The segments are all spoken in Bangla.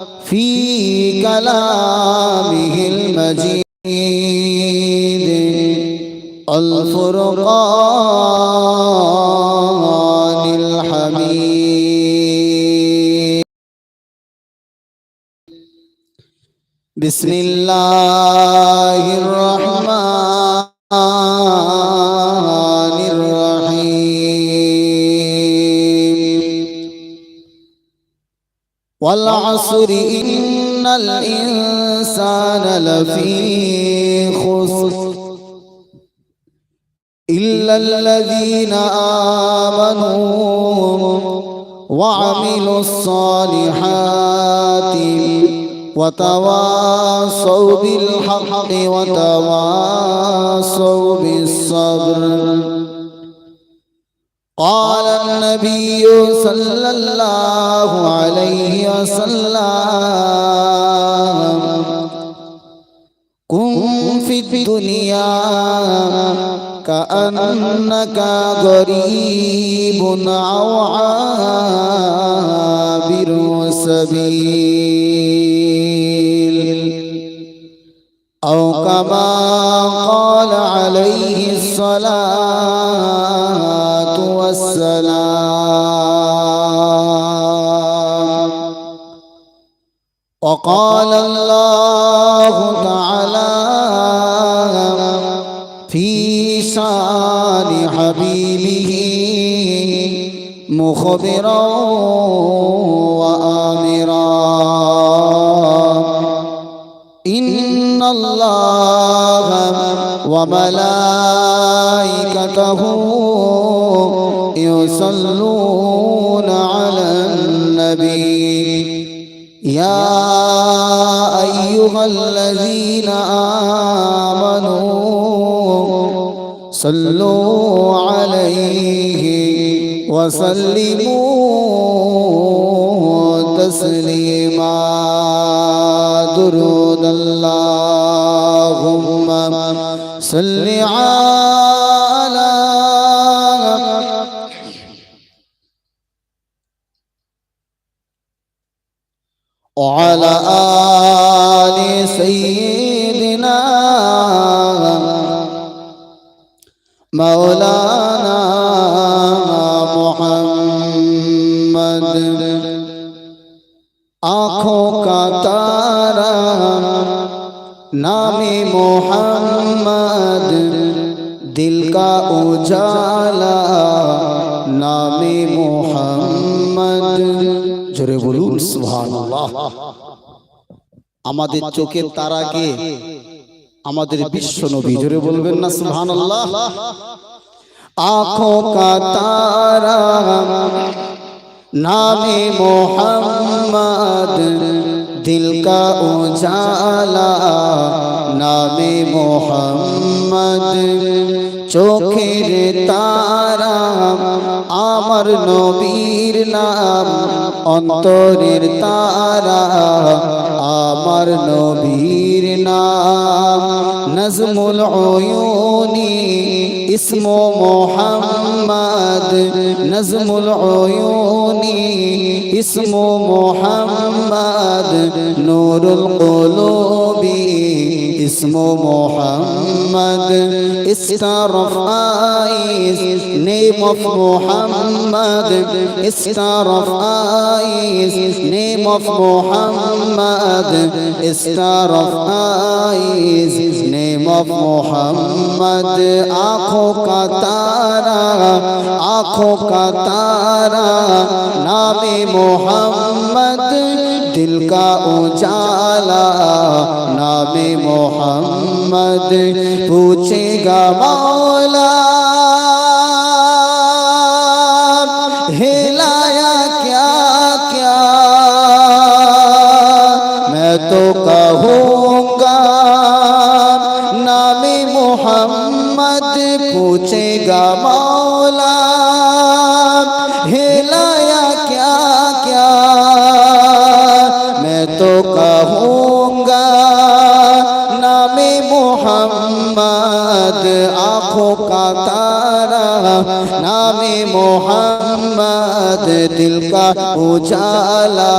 في كلامه المجيد الفرقان الحميد بسم الله الرحمن والعصر إن الإنسان لفي خسر إلا الذين آمنوا وعملوا الصالحات وتواصوا بالحق وتواصوا بالصبر. قال النبي صلى الله عليه وسلم. كن في الدنيا كأنك غريب أو عابر سبيل. أو كما قال عليه الصلاة وقال الله تعالى في شان حبيبه مخبرا وآمرا. إن الله وملائكته يصلون يا أيها الذين آمنوا صلوا عليه وسلموا تسليما. درود اللهم صل على مولانا محمد آنکھوں کا تارا نام محمد دل کا اجالا نام محمد جرے بولون سبحان اللہ আমাদের চোখের তারাকে আমাদের বিশ্ব নবী। জোরে বলবেন না সুহান আল্লাহ আঁখো নামে মোহাম্মদ দিল কা উজালা নামে মোহাম্মদ। চোখের তারা আমার নবীর নাম অন্তরের তারা আমার নবীর নাম নজমুল ওয়ুনি اسم محمد نظم العيون اسم محمد نور القلوب اسم محمد. استعرف عايز نيم اف محمد. استعرف عايز نيم اف محمد. استعرف عايز نيم اف محمد اخو قطارا اخو قطارا نامي محمد. दिल का उजाला, नामे मोहम्मद पूछेगा मौला। हिलाया क्या क्या? मैं तो कहूँगा, नामे मोहम्मद पूछेगा मौला। মোহাম্মদ আখো কাতারা নামে মোহাম্মদ محمد دل کا اجالا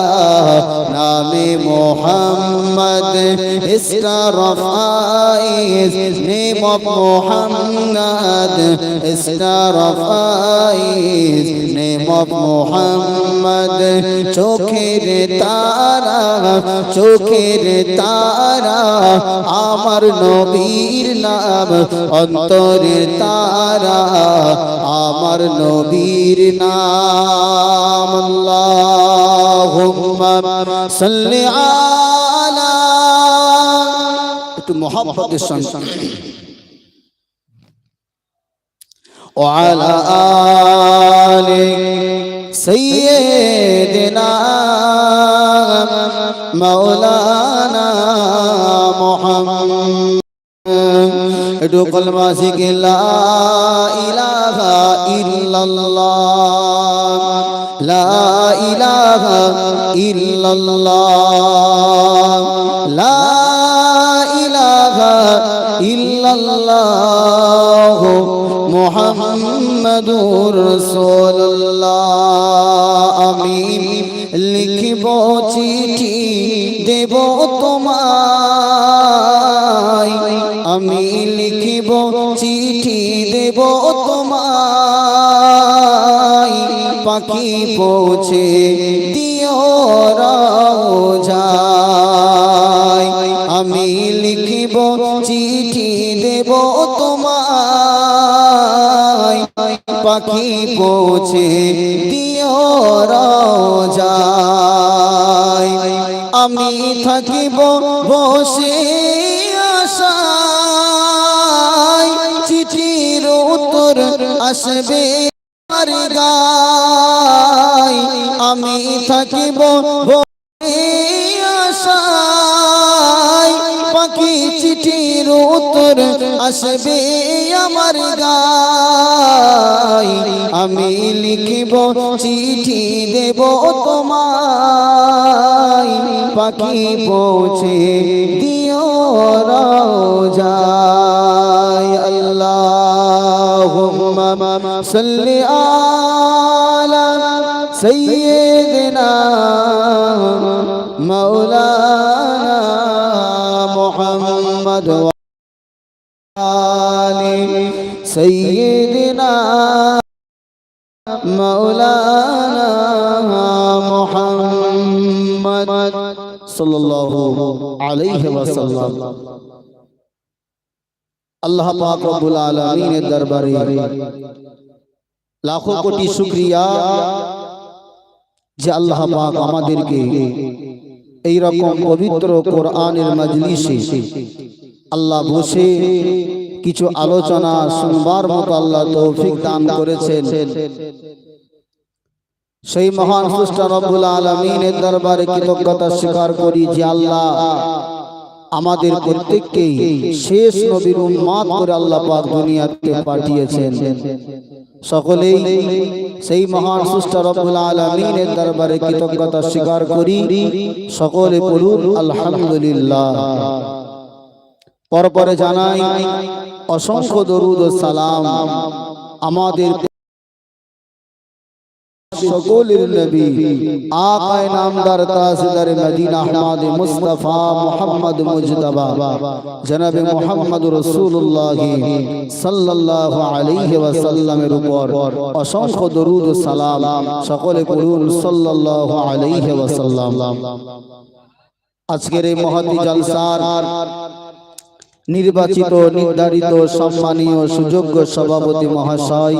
نام محمد اس کا رفائز نیم محمد اس کا رفائز نیم محمد চোখের তারা চোখের তারা আমার নবীর নাম অন্তরের তারা আমার নবীর নাম আল্লাহুম্মা সাল্লি আলা একটু মহব্বতের সঙ্গে وعلى آل سيدنا مولانا محمد একটু কলমা শিখে লা ইলাহা ইল্লাল্লাহ লা ইলাহা ইল্লাল্লাহ লা ইলাহা ইল্লাল্লাহ মুহাম্মাদুর রাসূলুল্লাহ আমি লিখিব চিঠি, দেব তোমায়। আমি পাখি পৌঁছে দিও রাজায় আমি লিখিব চিঠি দেব তোমায়। পাখি পৌঁছে দিও রাজায় আমি থাকিব বসে আশায়। চিঠির উত্তর আসবে আমার গায় আমি থাকিব পাখি চিঠির উত্তর আসবে আমার আমি লিখিব, চিঠি দেব তোমায়। পাখি পৌঁছে দিও রাজায় صل على سيدنا مولانا محمد وعلي سيدنا مولانا محمد صلى الله عليه وسلم আল্লাহ পাক রব্বুল আলামিনের দরবারে লাখো কোটি শুকরিয়া যে আল্লাহ পাক আমাদেরকে এই রকম পবিত্র কোরআনের মজলিসে আল্লাহ বসে কিছু আলোচনা শুনবার মতো আল্লাহ তৌফিক দান করেছেন। সেই মহান সুষ্ঠ রব্বুল আলমিনের দরবারে কৃতজ্ঞতা স্বীকার করি যে আল্লাহ আমাদের প্রত্যেককেই শেষ নবীর উন্মাদ করে আল্লাহ পাক দুনিয়াতে পাঠিয়েছেন। সকলেই সেই মহান সুষ্ঠ রব্বুল আলমিনের দরবারে কৃতজ্ঞতা স্বীকার করি। সকলে বলুন আলহামদুলিল্লাহ। পরপরে জানাই অসংখ্য দরুদ ও সালাম। আমাদের সকলের নবী। আকায় নামদার তাজদার Medina Ahmad Mustafa Muhammad Mujtaba. জনাব মুহাম্মদ রাসূলুল্লাহ সাল্লাল্লাহু আলাইহি ওয়াসাল্লামের উপর অসংখ্য দরুদ ও সালাম সকলে পড়ুন সাল্লাল্লাহু আলাইহি ওয়াসাল্লাম। আজকের এই মহতি জলসার নির্বাচিত, নির্ধারিত, সম্মানীয়, সুযোগ্য সভাপতি মহাশয়